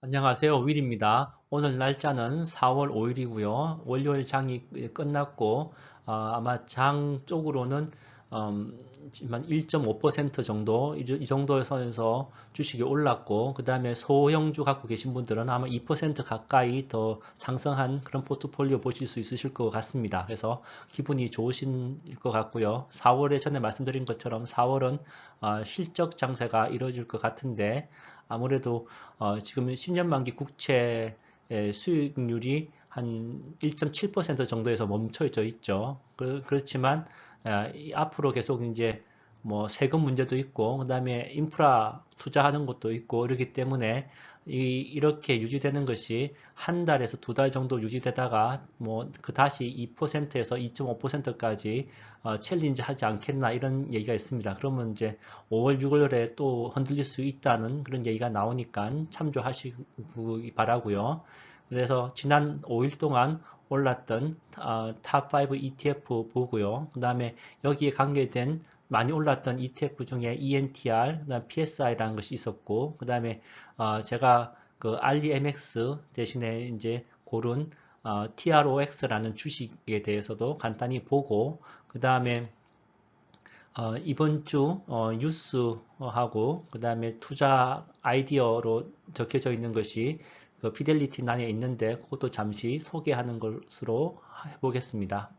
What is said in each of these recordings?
안녕하세요. 윌입니다. 오늘 날짜는 4월 5일이고요. 월요일 장이 끝났고 어, 아마 장 쪽으로는 음, 1.5% 정도 이, 이 정도 선에서 주식이 올랐고 그 다음에 소형주 갖고 계신 분들은 아마 2% 가까이 더 상승한 그런 포트폴리오 보실 수 있으실 것 같습니다. 그래서 기분이 좋으신 것 같고요. 4월에 전에 말씀드린 것처럼 4월은 어, 실적 장세가 이루어질 것 같은데 아무래도 어, 지금 10년 만기 국채 수익률이 한 1.7% 정도에서 멈춰져 있죠. 그, 렇지만 아, 앞으로 계속 이제 뭐 세금 문제도 있고 그 다음에 인프라 투자하는 것도 있고 이렇기 때문에 이, 이렇게 유지되는 것이 한 달에서 두 달 정도 유지되다가 뭐 그 다시 2%에서 2.5%까지 어, 챌린지 하지 않겠나 이런 얘기가 있습니다. 그러면 이제 5월, 6월에 또 흔들릴 수 있다는 그런 얘기가 나오니까 참조하시기 바라고요. 그래서 지난 5일 동안 올랐던 어, 탑5 ETF 보고요. 그 다음에 여기에 관계된 많이 올랐던 ETF 중에 ENTR, 그다음 PSI라는 것이 있었고, 그 다음에 어, 제가 그 RDMX 대신에 이제 고른 어, TROX라는 주식에 대해서도 간단히 보고, 그 다음에 어, 이번 주 어, 뉴스하고 그 다음에 투자 아이디어로 적혀져 있는 것이 그 피델리티 난에 있는데 그것도 잠시 소개하는 것으로 해보겠습니다.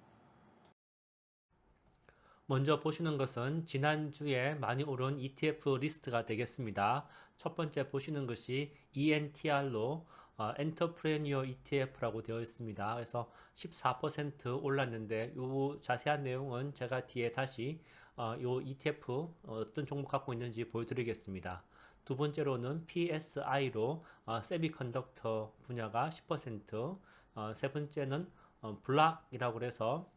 먼저 보시는 것은 지난주에 많이 오른 ETF 리스트가 되겠습니다. 첫 번째 보시는 것이 ENTR로 어, 엔터프레니어 ETF라고 되어 있습니다. 그래서 14% 올랐는데 이 자세한 내용은 제가 뒤에 다시 어, 이 ETF 어떤 종목 갖고 있는지 보여드리겠습니다. 두 번째로는 PSI로 어, 세미컨덕터 분야가 10%, 어, 세 번째는 어, 블락이라고 해서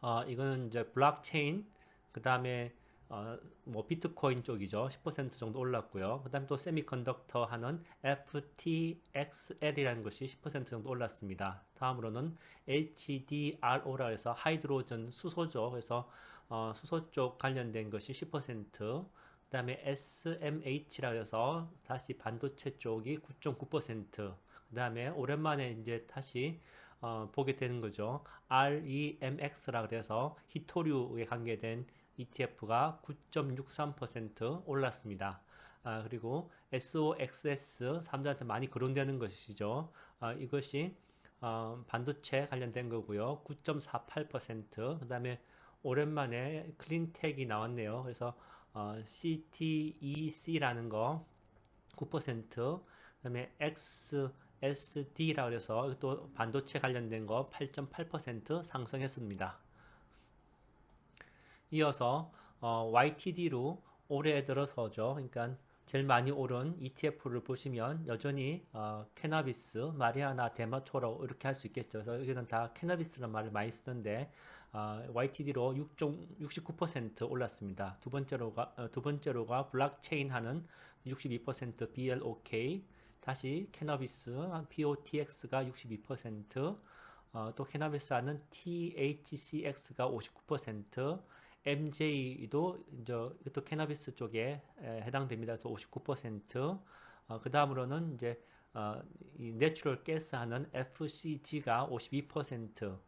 어, 이거는 이제 블록체인, 그 다음에 어, 뭐 비트코인 쪽이죠. 10% 정도 올랐고요. 그 다음에 또 세미컨덕터 하는 FTXL이라는 것이 10% 정도 올랐습니다. 다음으로는 HDRO라 해서 하이드로전 수소죠. 그래서 어, 수소 쪽 관련된 것이 10%, 그 다음에 SMH라 해서 다시 반도체 쪽이 9.9%, 그 다음에 오랜만에 이제 다시 어, 보게 되는 거죠. REMX라 그래서 히토류에 관계된 ETF가 9.63% 올랐습니다. 아, 그리고 SOXS 사람들한테 많이 거론되는 것이죠. 아, 이것이 어, 반도체 관련된 거고요. 9.48%. 그 다음에 오랜만에 클린텍이 나왔네요. 그래서 어, CTEC라는 거 9%, 그 다음에 XSD라고 해서 또 반도체 관련된 거 8.8% 상승했습니다. 이어서 어, YTD로 올해 들어서죠. 그러니까 제일 많이 오른 ETF를 보시면 여전히 어, 캐나비스, 마리아나, 데마토로 이렇게 할 수 있겠죠. 그래서 여기는 다 캐나비스라는 말을 많이 쓰는데 어, YTD로 6.69% 올랐습니다. 두 번째로가 어, 두 번째로가 블록체인 하는 62% BLOK 다시 캐나비스 POTX가 62%, 어, 또 캐나비스 하는 THCX가 59%, MJ도 이제 또 캐나비스 쪽에 해당됩니다. 그래서 59%. 어, 그 다음으로는 이제 어, 이 내추럴 가스 하는 FCG가 52%.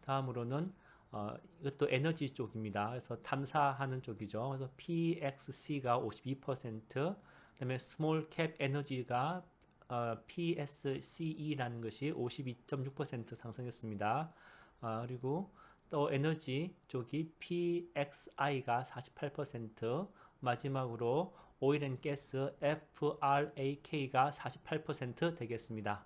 다음으로는 어, 이것도 에너지 쪽입니다. 그래서 탐사하는 쪽이죠. 그래서 PXC가 52%, 그다음에 스몰 캡 에너지가 어, PSCE라는 것이 52.6% 상승했습니다. 어, 그리고 또 에너지 쪽이 PXI가 48%, 마지막으로 오일 앤 가스 FRAK가 48% 되겠습니다.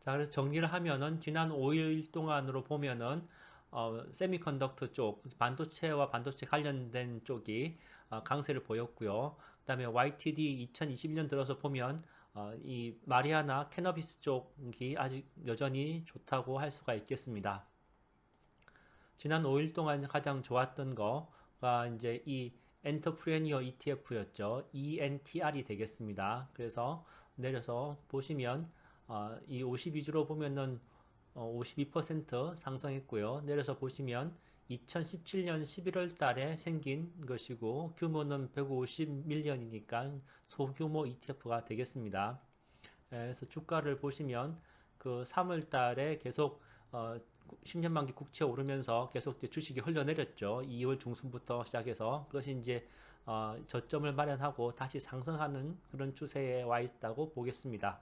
자, 그래서 정리를 하면은 지난 5일 동안으로 보면은 어, 세미컨덕터 쪽, 반도체와 반도체 관련된 쪽이 어, 강세를 보였고요. 그다음에 YTD 2021년 들어서 보면 어, 이 마리아나 캐너비스 쪽이 아직 여전히 좋다고 할 수가 있겠습니다. 지난 5일 동안 가장 좋았던 거가 이제 이 엔터프레니어 ETF였죠. ENTR이 되겠습니다. 그래서 내려서 보시면 어, 이 52주로 보면은 어, 52% 상승했고요. 내려서 보시면 2017년 11월 달에 생긴 것이고 규모는 150밀리언이니까 소규모 ETF가 되겠습니다. 예, 그래서 주가를 보시면 그 3월 달에 계속 어 10년 만기 국채 오르면서 계속 주식이 흘러내렸죠. 2월 중순부터 시작해서 그것이 이제 어 저점을 마련하고 다시 상승하는 그런 추세에 와 있다고 보겠습니다.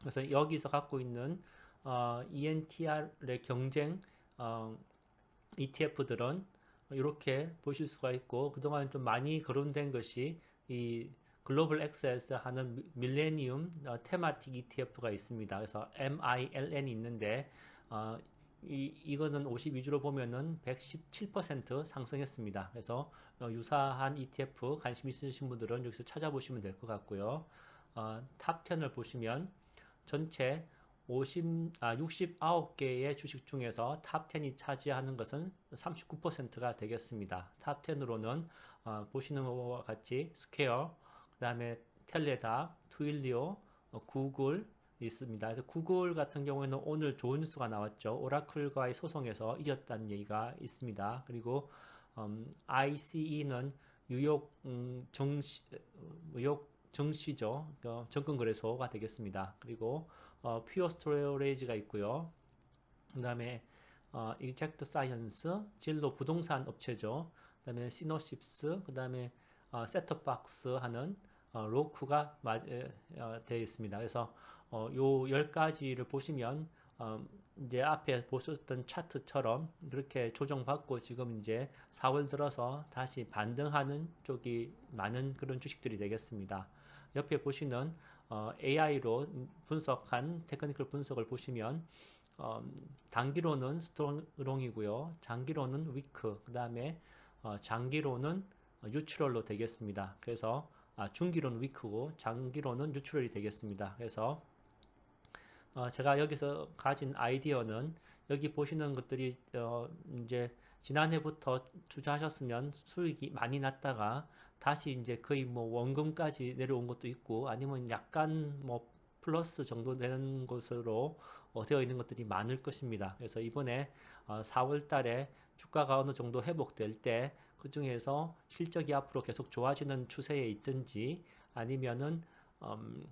그래서 여기서 갖고 있는 어 ENTR의 경쟁 어 ETF들은 이렇게 보실 수가 있고 그동안 좀 많이 거론된 것이 이 글로벌 액세스 하는 밀레니움 어, 테마틱 ETF가 있습니다. 그래서 MILN이 있는데 어, 이, 이거는 52주로 보면은 117% 상승했습니다. 그래서 어, 유사한 ETF 관심 있으신 분들은 여기서 찾아보시면 될 것 같고요. 어, 탑 10을 보시면 전체 50, 아, 69개의 주식 중에서 탑 10이 차지하는 것은 39%가 되겠습니다. 탑 10으로는 어, 보시는 것과 같이 스퀘어, 그 다음에 텔레다, 트윌리오, 어, 구글 있습니다. 그래서 구글 같은 경우에는 오늘 좋은 뉴스가 나왔죠. 오라클과의 소송에서 이겼다는 얘기가 있습니다. 그리고 음, ICE는 뉴욕 음, 정시, 뉴욕 정시죠. 어, 정권거래소가 되겠습니다. 그리고 어, 퓨어 스토레이지가 있고요. 그 다음에 어, 이젝트 사이언스, 진로 부동산 업체죠. 그 다음에 시노십스, 그 다음에 어, 셋톱박스 하는 어, 로크가 어, 되어 있습니다. 그래서 어, 요 10가지를 보시면 어, 이제 앞에 보셨던 차트처럼 그렇게 조정받고 지금 이제 4월 들어서 다시 반등하는 쪽이 많은 그런 주식들이 되겠습니다. 옆에 보시는 어, AI로 분석한 테크니컬 분석을 보시면 어, 단기로는 스트롱이고요. 장기로는 위크, 그 다음에 어, 장기로는 뉴트럴로 되겠습니다. 그래서 아, 중기로는 위크고 장기로는 뉴트럴이 되겠습니다. 그래서 어, 제가 여기서 가진 아이디어는 여기 보시는 것들이 어, 이제 지난해부터 투자하셨으면 수익이 많이 났다가 다시 이제 거의 뭐 원금까지 내려온 것도 있고 아니면 약간 뭐 플러스 정도 되는 것으로 어, 되어 있는 것들이 많을 것입니다. 그래서 이번에 어, 4월 달에 주가가 어느 정도 회복될 때 그 중에서 실적이 앞으로 계속 좋아지는 추세에 있든지 아니면은 음,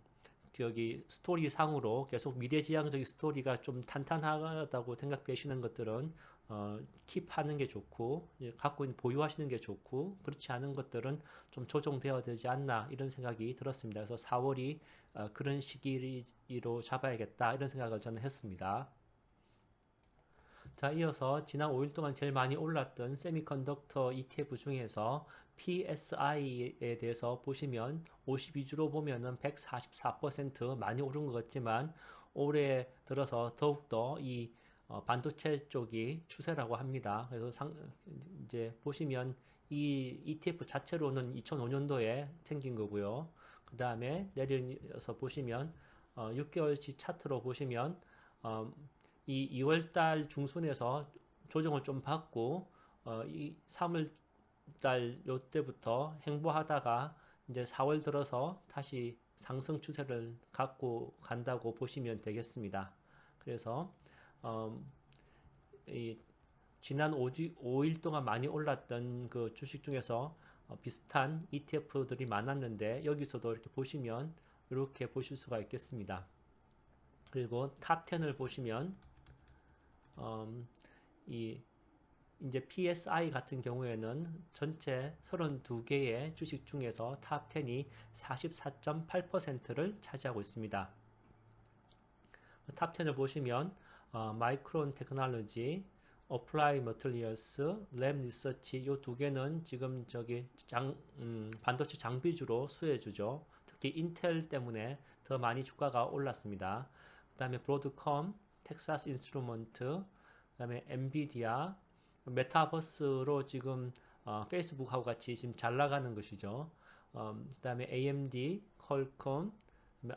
저기 스토리 상으로 계속 미래지향적인 스토리가 좀 탄탄하다고 생각되시는 것들은 어, 킵하는 게 좋고 갖고 있는 보유하시는 게 좋고 그렇지 않은 것들은 좀 조정되어야 되지 않나 이런 생각이 들었습니다. 그래서 4월이 어, 그런 시기로 잡아야겠다 이런 생각을 저는 했습니다. 자, 이어서 지난 5일 동안 제일 많이 올랐던 세미컨덕터 ETF 중에서 PSI에 대해서 보시면 52주로 보면은 144% 많이 오른 것 같지만 올해 들어서 더욱더 이 어, 반도체 쪽이 추세라고 합니다. 그래서 상, 이제 보시면 이 ETF 자체로는 2005년도에 생긴 거고요. 그 다음에 내려서 보시면 어, 6개월치 차트로 보시면 어, 이 2월달 중순에서 조정을 좀 받고 어, 이 3월달 요때부터 행보하다가 이제 4월 들어서 다시 상승 추세를 갖고 간다고 보시면 되겠습니다. 그래서 어, 이 지난 5주, 5일 동안 많이 올랐던 그 주식 중에서 어, 비슷한 ETF들이 많았는데 여기서도 이렇게 보시면 이렇게 보실 수가 있겠습니다. 그리고 탑 10을 보시면 음, 이 이제 PSI 같은 경우에는 전체 32개의 주식 중에서 탑 10이 44.8%를 차지하고 있습니다. 탑 10을 보시면 어, 마이크론 테크놀로지, 어플라이 머틀리얼스, 랩 리서치 이두 개는 지금 저기 장, 음, 반도체 장비주로 수혜주죠. 특히 인텔 때문에 더 많이 주가가 올랐습니다. 그 다음에 브로드컴, 텍사스 인스트루먼트, 그 다음에 엔비디아, 메타버스로 지금 어, 페이스북하고 같이 지금 잘 나가는 것이죠. 어, 그 다음에 AMD, 퀄컴,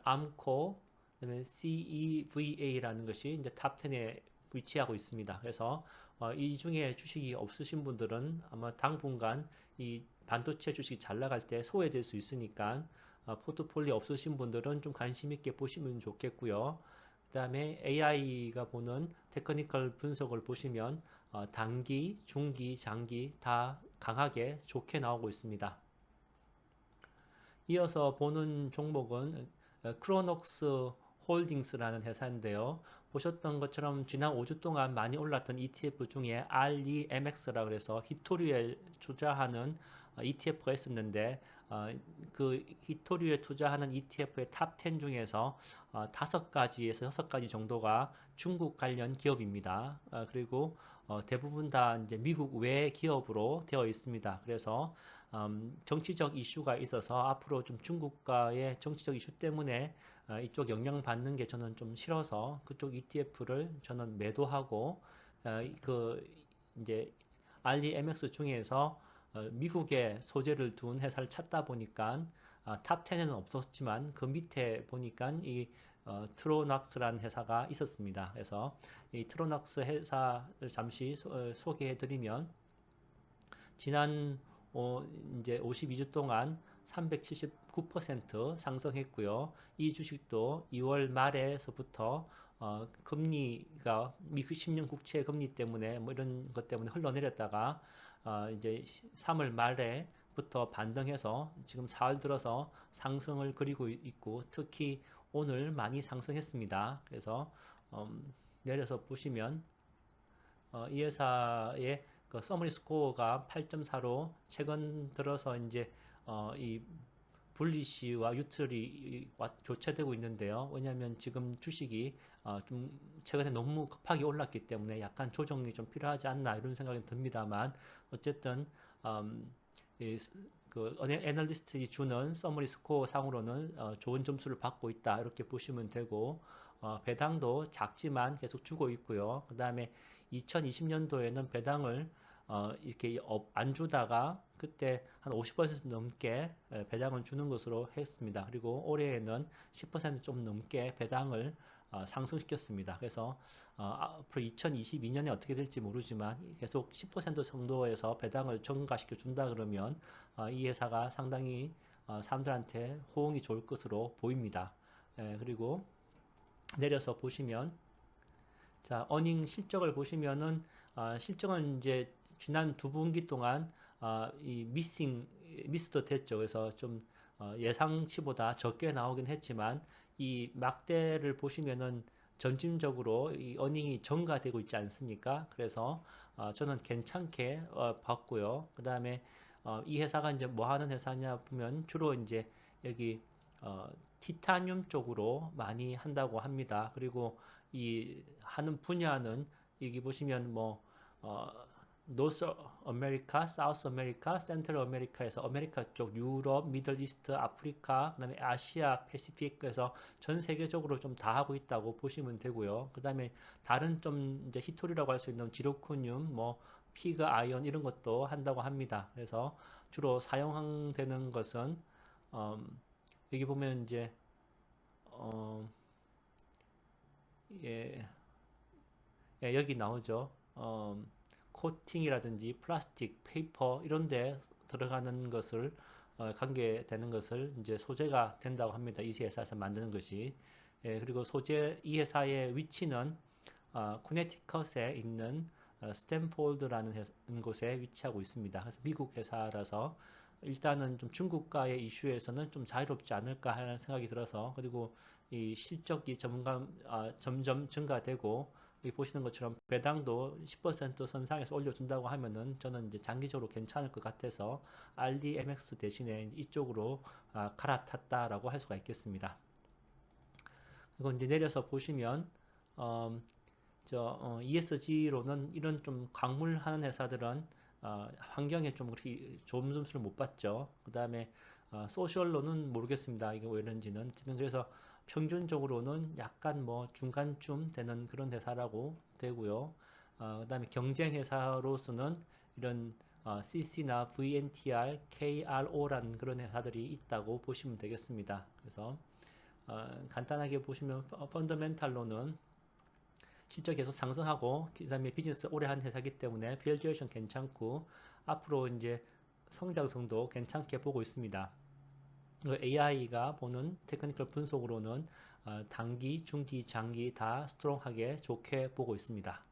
암코, 그다음에 CEVA라는 것이 이제 탑 10에 위치하고 있습니다. 그래서 어, 이 중에 주식이 없으신 분들은 아마 당분간 이 반도체 주식이 잘 나갈 때 소외될 수 있으니까 어, 포트폴리오 없으신 분들은 좀 관심 있게 보시면 좋겠고요. 그 다음에 AI가 보는 테크니컬 분석을 보시면 어, 단기, 중기, 장기 다 강하게 좋게 나오고 있습니다. 이어서 보는 종목은 어, 크로녹스 홀딩스라는 회사인데요. 보셨던 것처럼 지난 5주 동안 많이 올랐던 ETF 중에 REMX라 그래서 히토류에 투자하는 ETF가 있었는데 어, 그 히토류에 투자하는 ETF의 탑 10 중에서 어, 다섯 가지에서 여섯 가지 정도가 중국 관련 기업입니다. 어, 그리고 어, 대부분 다 이제 미국 외 기업으로 되어 있습니다. 그래서 음, 정치적 이슈가 있어서 앞으로 좀 중국과의 정치적 이슈 때문에 어, 이쪽 영향 받는 게 저는 좀 싫어서 그쪽 ETF를 저는 매도하고 어, 그 이제 REMX 중에서 어, 미국에 소재를 둔 회사를 찾다 보니까 어, 탑 10에는 없었지만 그 밑에 보니까 이 어, 트로낙스라는 회사가 있었습니다. 그래서 이 트로낙스 회사를 잠시 소, 어, 소개해 지난 어, 이제 52주 동안 379% 상승했고요. 이 주식도 2월 말에서부터 어, 금리가 미국 10년 국채 금리 때문에 뭐 이런 것 때문에 흘러내렸다가 어, 이제 3월 말에 부터 반등해서 지금 4월 들어서 상승을 그리고 있고 특히 오늘 많이 상승했습니다. 그래서 음, 내려서 보시면 어, 이 회사의 그 서머리 스코어가 8.4로 최근 들어서 이제 어, 이 불리시와 유틀이 교체되고 있는데요. 왜냐하면 지금 주식이 어, 좀 최근에 너무 급하게 올랐기 때문에 약간 조정이 좀 필요하지 않나 이런 생각이 듭니다만 어쨌든 음, 이, 그 애널리스트이 주는 서머리 스코어 상으로는 어, 좋은 점수를 받고 있다 이렇게 보시면 되고 어, 배당도 작지만 계속 주고 있고요. 그 다음에 2020년도에는 배당을 어, 이렇게 안 주다가 그때 한 50% 넘게 배당을 주는 것으로 했습니다. 그리고 올해에는 10%좀 넘게 배당을 어, 상승시켰습니다. 그래서 어, 앞으로 2022년에 어떻게 될지 모르지만 계속 10% 정도에서 배당을 증가시켜 준다 그러면 어, 이 회사가 상당히 어, 사람들한테 호응이 좋을 것으로 보입니다. 예, 그리고 내려서 보시면 자, 어닝 실적을 보시면은 어, 실적은 이제 지난 두 분기 동안 어, 이 미싱 미스도 됐죠. 그래서 좀 어, 예상치보다 적게 나오긴 했지만 이 막대를 보시면은 점진적으로 이 어닝이 증가되고 있지 않습니까? 그래서 어, 저는 괜찮게 어, 봤고요. 그 다음에 어, 이 회사가 이제 뭐 하는 회사냐 보면 주로 이제 여기 어, 티타늄 쪽으로 많이 한다고 합니다. 그리고 이 하는 분야는 여기 보시면 뭐 어, 노스 아메리카, 사우스 아메리카, 센트럴 아메리카에서 아메리카 쪽, 유럽, 미들 이스트, 아프리카, 그다음에 아시아, 패시픽에서 전 세계적으로 좀 다 하고 있다고 보시면 되고요. 그다음에 다른 좀 이제 히토리라고 할 수 있는 지로코늄, 뭐 피그 아이언 이런 것도 한다고 합니다. 그래서 주로 사용되는 것은 음, 여기 보면 이제 어, 예, 예 여기 나오죠. 어, 코팅이라든지 플라스틱, 페이퍼 이런 데 들어가는 것을 어, 관계되는 것을 이제 소재가 된다고 합니다. 이 회사에서 만드는 것이. 예, 그리고 소재 이 회사의 위치는 어, 코네티컷에 있는 어, 스탠폴드라는 곳에 위치하고 있습니다. 그래서 미국 회사라서 일단은 좀 중국과의 이슈에서는 좀 자유롭지 않을까 하는 생각이 들어서 그리고 이 실적이 점감, 아, 점점 증가되고 보시는 것처럼 배당도 10% 선상에서 올려준다고 하면은 저는 이제 장기적으로 괜찮을 것 같아서 RDMX 대신에 이쪽으로 아, 갈아탔다라고 할 수가 있겠습니다. 그리고 이제 내려서 보시면 어, 저 어, ESG로는 이런 좀 광물하는 회사들은 어, 환경에 좀 그렇게 좋은 점수를 못 받죠. 그 다음에 어, 소셜로는 모르겠습니다. 이게 왜 이런지는. 그래서 평균적으로는 약간 뭐 중간쯤 되는 그런 회사라고 되고요. 어, 그 다음에 경쟁 회사로서는 이런 어, CC나 VNTR, KRO라는 그런 회사들이 있다고 보시면 되겠습니다. 그래서 어, 간단하게 보시면 펀더멘탈로는 실적 계속 상승하고 그 다음에 비즈니스 오래 한 회사기 때문에 밸류에이션 괜찮고 앞으로 이제 성장성도 괜찮게 보고 있습니다. AI가 보는 테크니컬 분석으로는 어, 단기, 중기, 장기 다 스트롱하게 좋게 보고 있습니다.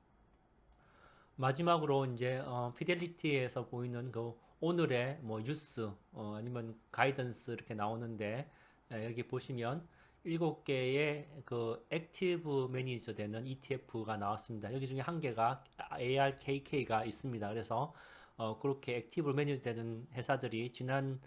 마지막으로 이제 어, 피델리티에서 보이는 그 오늘의 뭐 뉴스 어, 아니면 가이던스 이렇게 나오는데 에, 여기 보시면 일곱 개의 그 액티브 매니저 되는 ETF가 나왔습니다. 여기 중에 한 개가 ARKK가 있습니다. 그래서 어, 그렇게 액티브 매니저 되는 회사들이 지난 음,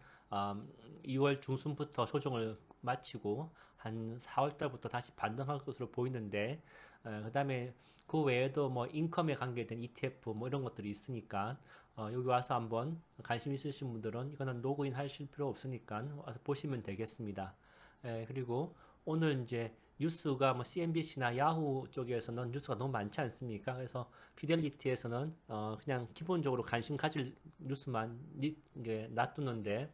2월 중순부터 조정을 마치고 한 4월 달부터 다시 반등할 것으로 보이는데 어, 그다음에 그 외에도 뭐 인컴에 관계된 ETF 뭐 이런 것들이 있으니까 어, 여기 와서 한번 관심 있으신 분들은 이거는 로그인 하실 필요 없으니까 와서 보시면 되겠습니다. 예, 그리고 오늘 이제 뉴스가 뭐 CNBC나 야후 쪽에서는 뉴스가 너무 많지 않습니까? 그래서 피델리티에서는 어 그냥 기본적으로 관심 가질 뉴스만 놔두는데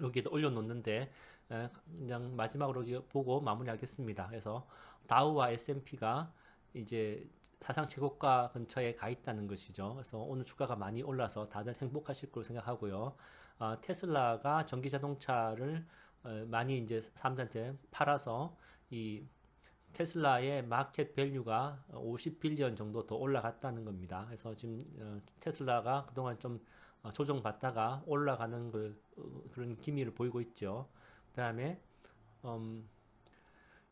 여기에도 올려놓는데 에, 그냥 마지막으로 보고 마무리하겠습니다. 그래서 다우와 S&P가 이제 사상 최고가 근처에 가 있다는 것이죠. 그래서 오늘 주가가 많이 올라서 다들 행복하실 거로 생각하고요. 어, 테슬라가 전기 자동차를 어, 많이 이제 사람들한테 팔아서 이 테슬라의 마켓 밸류가 50빌리언 정도 더 올라갔다는 겁니다. 그래서 지금 어, 테슬라가 그동안 좀 어, 조정받다가 올라가는 그, 그런 기미를 보이고 있죠. 그 다음에 음,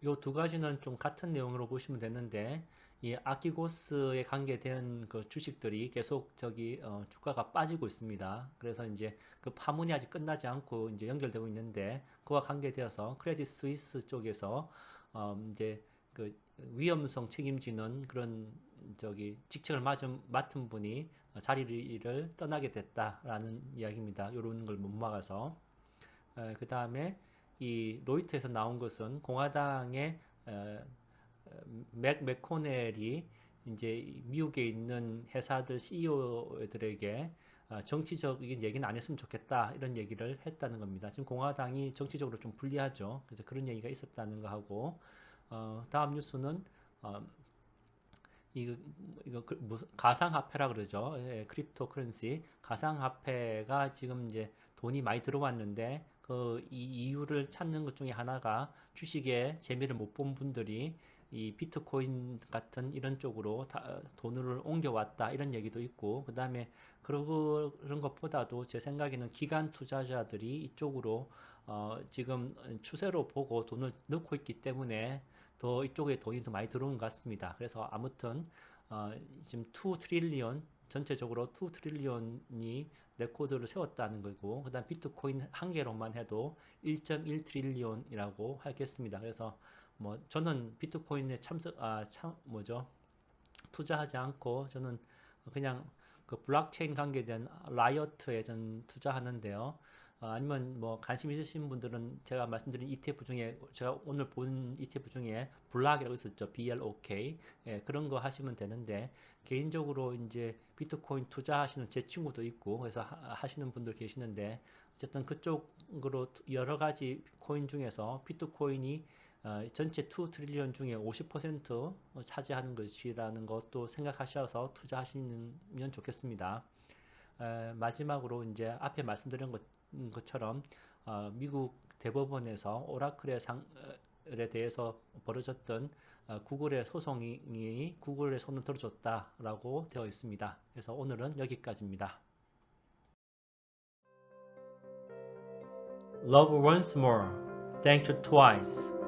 이두 가지는 좀 같은 내용으로 보시면 되는데 이 아키고스에 관계된 그 주식들이 계속 저기 어, 주가가 빠지고 있습니다. 그래서 이제 그 파문이 아직 끝나지 않고 이제 연결되고 있는데 그와 관계되어서 크레딧 스위스 쪽에서 어, 이제 그 위험성 책임지는 그런 저기 직책을 맡은, 맡은 분이 자리를 떠나게 됐다라는 이야기입니다. 이런 걸 못 막아서 그 다음에 이 로이터에서 나온 것은 공화당의 에, 맥 맥코넬이 이제 미국에 있는 회사들 CEO들에게 아, 정치적인 얘기는 안 했으면 좋겠다 이런 얘기를 했다는 겁니다. 지금 공화당이 정치적으로 좀 불리하죠. 그래서 그런 얘기가 있었다는 거 하고 어, 다음 뉴스는 어, 이거 이거 그 무슨 가상화폐라 그러죠. 예, 크립토 커런시 가상화폐가 지금 이제 돈이 많이 들어왔는데 그 이 이유를 찾는 것 중에 하나가 주식에 재미를 못 본 분들이 이 비트코인 같은 이런 쪽으로 다 돈을 옮겨왔다 이런 얘기도 있고 그 다음에 그런 것보다도 제 생각에는 기관 투자자들이 이쪽으로 어 지금 추세로 보고 돈을 넣고 있기 때문에 더 이쪽에 돈이 더 많이 들어온 것 같습니다. 그래서 아무튼 어 지금 2 트릴리언 전체적으로 2 트릴리언이 레코드를 세웠다는 거고 그다음 비트코인 한 개로만 해도 1.1 트릴리언이라고 하겠습니다. 그래서 뭐 저는 비트코인에 참석 아 참 뭐죠 투자하지 않고 저는 그냥 그 블록체인 관계된 라이어트에 전 투자하는데요. 어, 아니면 뭐 관심 있으신 분들은 제가 말씀드린 ETF 중에 제가 오늘 본 ETF 중에 블락이라고 있었죠. BLOK 예, 그런 거 하시면 되는데 개인적으로 이제 비트코인 투자하시는 제 친구도 있고 그래서 하, 시는 분들 계시는데 어쨌든 그쪽으로 여러 가지 코인 중에서 비트코인이 어, 전체 2 트릴리언 중에 50% 차지하는 것이라는 것도 생각하셔서 투자하시면 좋겠습니다. 에, 마지막으로 이제 앞에 말씀드린 것, 것처럼 어, 미국 대법원에서 오라클의 상 에 대해서 벌어졌던 어, 구글의 소송이 구글의 손을 들어줬다라고 되어 있습니다. 그래서 오늘은 여기까지입니다. Love once more. Thank you twice.